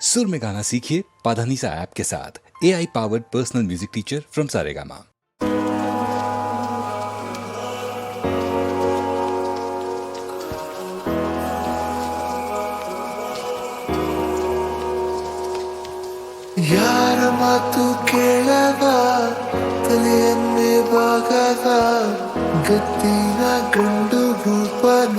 सुर में गाना सीखिए पाधानीसा ऐप के साथ A I powered personal music teacher from Saregama ಯಾರ ಮಾತು ಕೇಳದ ತಲೆಯನ್ನೇ ಬಾಗದ ಗತ್ತಿನ ಗಂಡು ರೂಪನ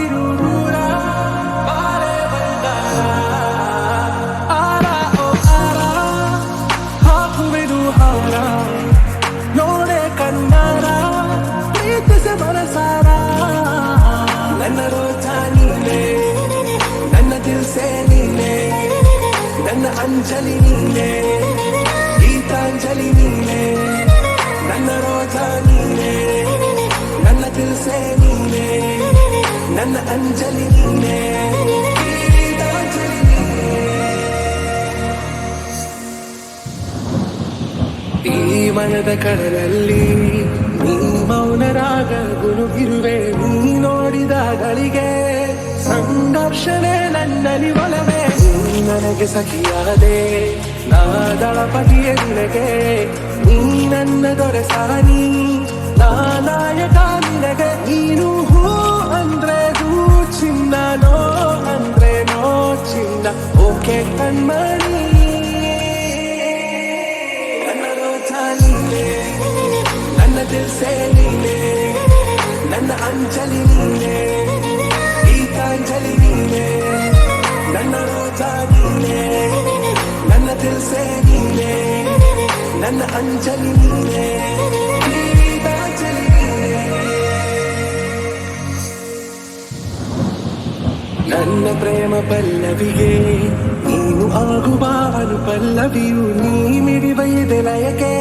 pirulito. ಅಂಜಲಿ ಈ ಮನದ ಕಡಲಲ್ಲಿ ನೀ ಮೌನರಾಗ ಗುರುಗಿರುವೆ ನೀ ನೋಡಿದ ಗಳಿಗೆ ಸಂಘರ್ಷಣೆ ನನ್ನಲ್ಲಿ ಒಲವೇ. ನೀ ನನಗೆ ಸಖಿಯಾದೆ, ನಾ ದಳಪತಿಯ ನಿನಗೆ. ನೀ ನನ್ನ ದೊರೆ ಸಾನಿ ನಾನಾಯಕ ನಿನಗೆ. ನೀನು ಹೂ ಅಂದ್ರೆ ಹೂ ಚಿನ್ನ ನೋ ಅಂದ್ರೆ ನೋ ಚಿನ್ನ ಓಕೆ ಕಣ್ಮಣಿ ನನ್ನ ರೋಜ ನೀನೆ ನನ್ನ ದಿಲ್ಸೆ ನೀನೆ ನನ್ನ ಅಂಜಲಿ ನೀನೆ ಗೀತಾಂಜಲಿ ನೀನೆ ನನ್ನ ರೋಜ ನೀನೆ ನನ್ನ ದಿಲ್ಸೆ ನೀನೆ ನನ್ನ ಅಂಜಲಿ ನೀನೆ ನನ್ನ ಪ್ರೇಮ ಪಲ್ಲವಿಗೆ ನೀನು ಆಗುವ ಅನು ಪಲ್ಲವಿಯು ನೀ ಮಿಡಿವ ಲಯಕ್ಕೆ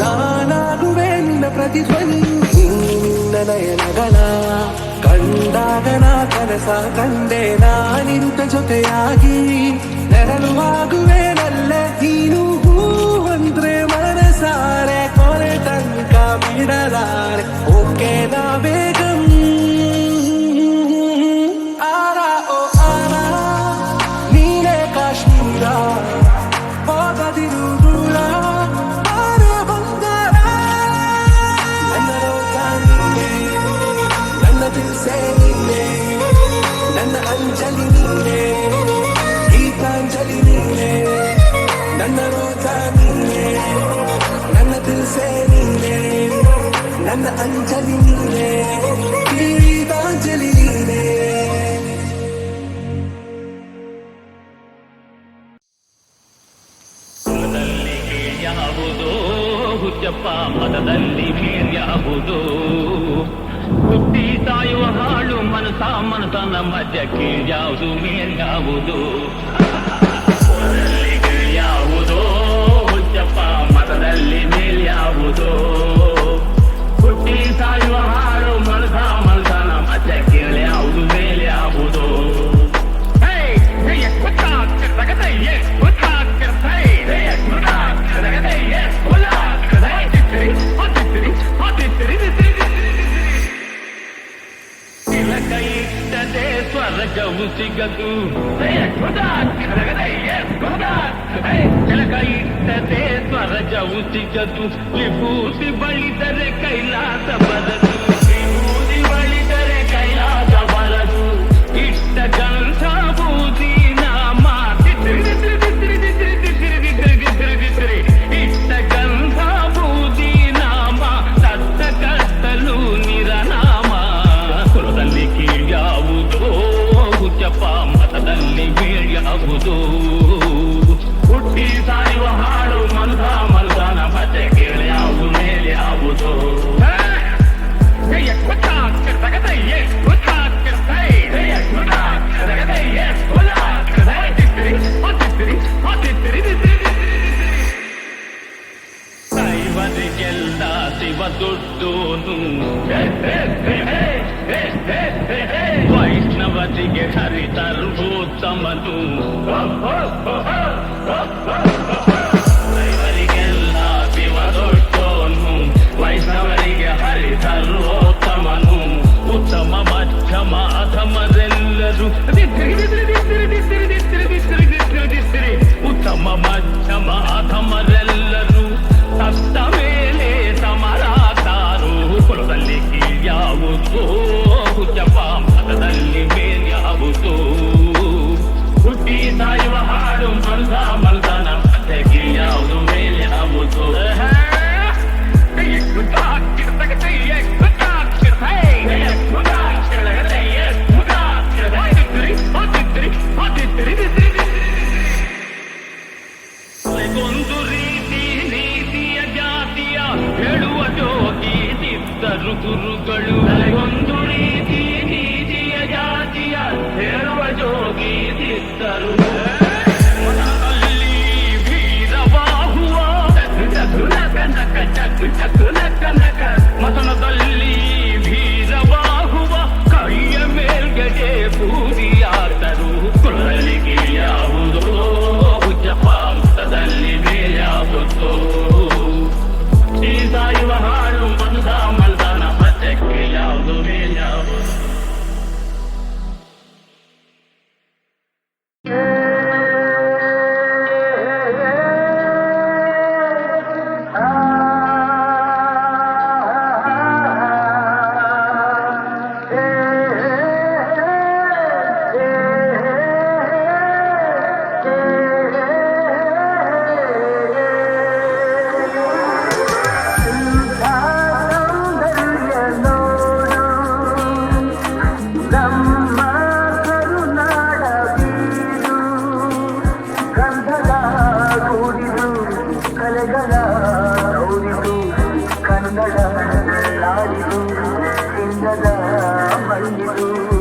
ನಾನಾಗುವೆ ನಿನ್ನ ಪ್ರತಿಧ್ವನಿಯು ನೀ ನಿನ್ನ ನಯನಗಳ ಕಂಡಾಗ ನಾ ಕನಸ ಕಂಡೆ ನಾನಿರುತ್ತ ಜೊತೆಯಾಗಿ ನೆರಳುವಾಗುವೆ ನಲ್ಲೆ ನೀನು ಹೂ ಅಂದ್ರೆ ಮನಸಾರೆ ಕೊನೆ ತನಕ ಬಿಡಲಾರೆ ಓಕೆ ನಾ ಯಾವುದು ಹುಚ್ಚಪ್ಪ ಮತದಲ್ಲಿ ಮೇಲ್ಯಾವುದು ಹುಟ್ಟಿ ಸಾಯುವ ಹಾಳು ಮನಸ ಮನಸ ನಮ್ಮ ಜಕ್ಕೀಳ್ಯಾವುದು ಮೇಲ್ಯಾವುದು ಯಾವುದೋ ಹುಚ್ಚಪ್ಪ ಮತದಲ್ಲಿ ಮೇಲ್ಯಾವುದೋ ಹುಟ್ಟಿ ಸಾಯುವ ಚಿಲಕ ಇಟ್ಟದೆ ಸ್ವರಜವು ಸಿಗದು ವಿಭೂತಿ ಬಳಿದರೆ first ಮೂರು ಗುರುಗಳು ಒಂದು ರೀತಿ ನೀತಿಯ ಜಾತಿಯ ಹೇಳುವ ಜೋಗಿ ಸಿದ್ಧರು I'm a little.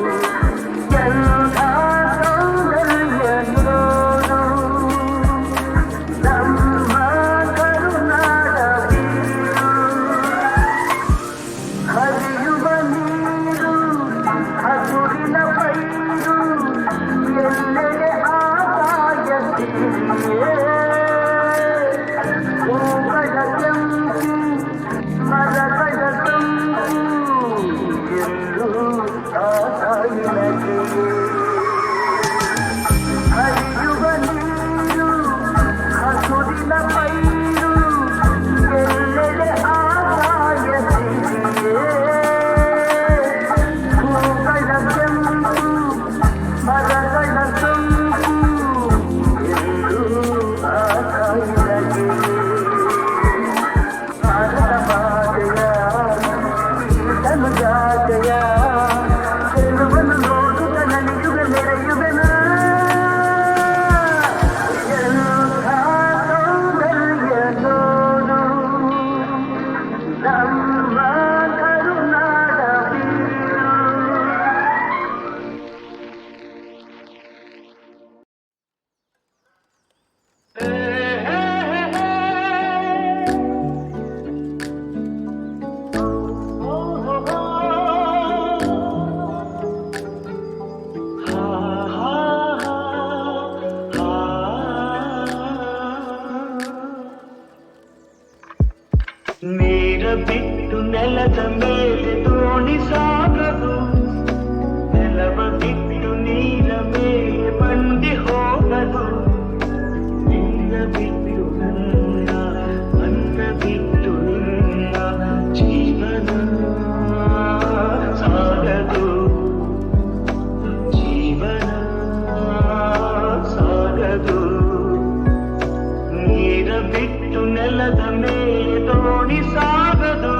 ನೆಲದ ಮೇಲಿದೋಣಿ ಸಾಗದು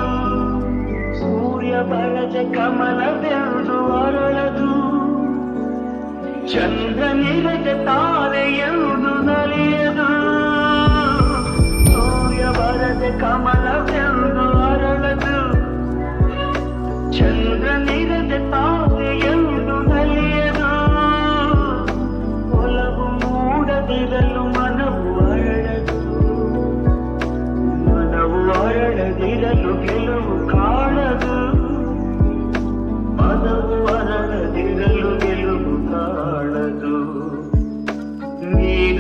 ಸೂರ್ಯ ಬಳಜ ಕಮಲ ಬೆಳೆದು ಅರಳದು ಚಂದ್ರ ನಿರಜ ತಾರೆಯದು ನಲಿಯದು ಸೂರ್ಯ ಬಳಜ ಕಮಲ ಬೆಳೆದು ಅರಳದು ಚಂದ್ರ ನಿರಜ ತಾರೆಯದು ನಲಿಯದು ಒಲವು ಮೂಡದಿರಲು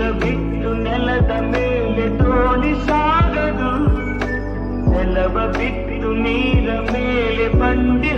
ಬಿಟ್ಟು ನೆಲದ ಮೇಲೆ ತೋಣಿ ಸಾಗದು ನೆಲವ ಬಿಟ್ಟು ನೀರ ಮೇಲೆ ಬಂಡಿ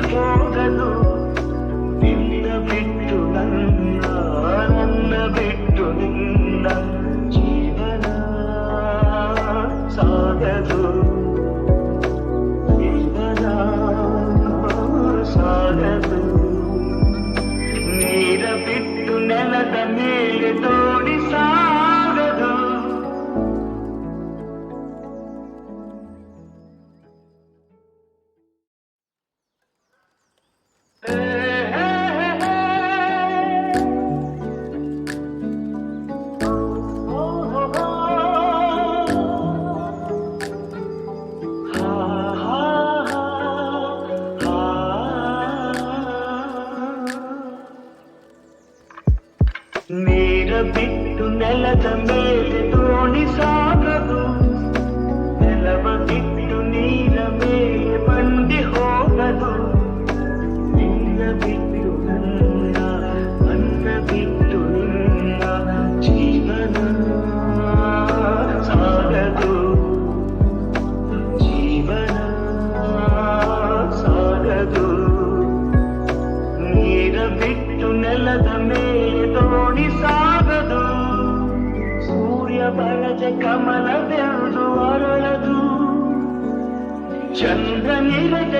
ಬರಜ ಕಮಲವೆಂದು ಅರಳದು ಚಂದ್ರ ನಿರಜ